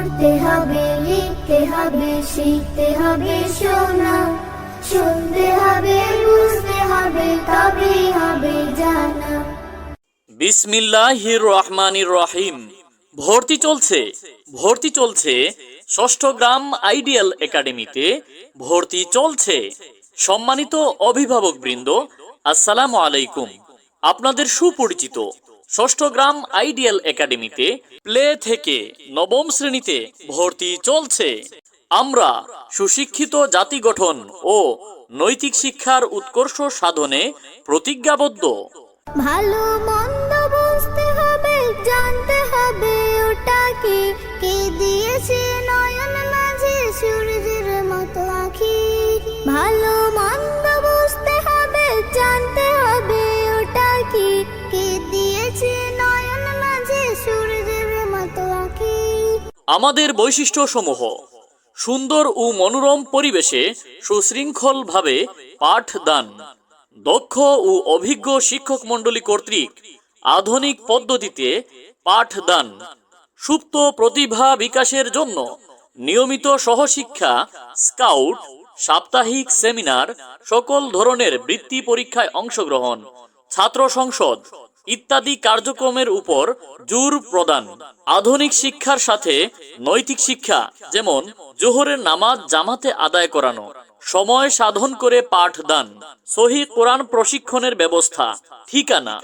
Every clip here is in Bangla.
পড়তে হবে, লিখতে হবে, শিখতে হবে, শোনা। শুনতে হবে, বুঝতে হবে, তবেই হবে জানা। বিসমিল্লাহির রহমানির রহিম। ভর্তি চলছে ভর্তি চলছে ষষ্ঠ গ্রাম আইডিয়াল একাডেমিতে ভর্তি চলছে। সম্মানিত অভিভাবক বৃন্দ আসসালামু আলাইকুম। আপনাদের সুপরিচিত ষষ্ঠ গ্রাম আইডিয়াল একাডেমিতে প্লে থেকে নবম শ্রেণীতে ভর্তি চলছে। আমরা সুশিক্ষিত জাতি গঠন ও নৈতিক শিক্ষার উৎকর্ষ সাধনে প্রতিজ্ঞাবদ্ধ। ভালো মন্দ বুঝতে হবে, জানতে হবে ওটা কি? কে দিয়েছে নয়ন? আমাদের বৈশিষ্ট্যসমূহ, সুন্দর ও মনোরম পরিবেশে সুশৃঙ্খলভাবে পাঠদান, দক্ষ ও অভিজ্ঞ শিক্ষক মণ্ডলী কর্তৃক আধুনিক পদ্ধতিতে পাঠদান, সুপ্ত প্রতিভা বিকাশের জন্য নিয়মিত সহশিক্ষা, স্কাউট, সাপ্তাহিক সেমিনার, সকল ধরনের বৃত্তি পরীক্ষায় অংশগ্রহণ, ছাত্র সংসদ ইত্যাদি কার্যক্রমের উপর জোর প্রদান। আধুনিক শিক্ষার সাথে নৈতিক শিক্ষা, যেমন জোহরের নামাজ জামাতে আদায় করানো, সময় সাধন করে পাঠদান, সহি কোরআন প্রশিক্ষণের ব্যবস্থা, ঠিকানা,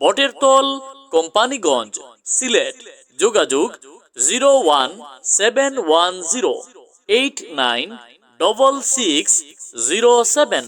বটের তল, কোম্পানিগঞ্জ, সিলেট, যোগাযোগ zero one seven one zero eight nine double six zero seven.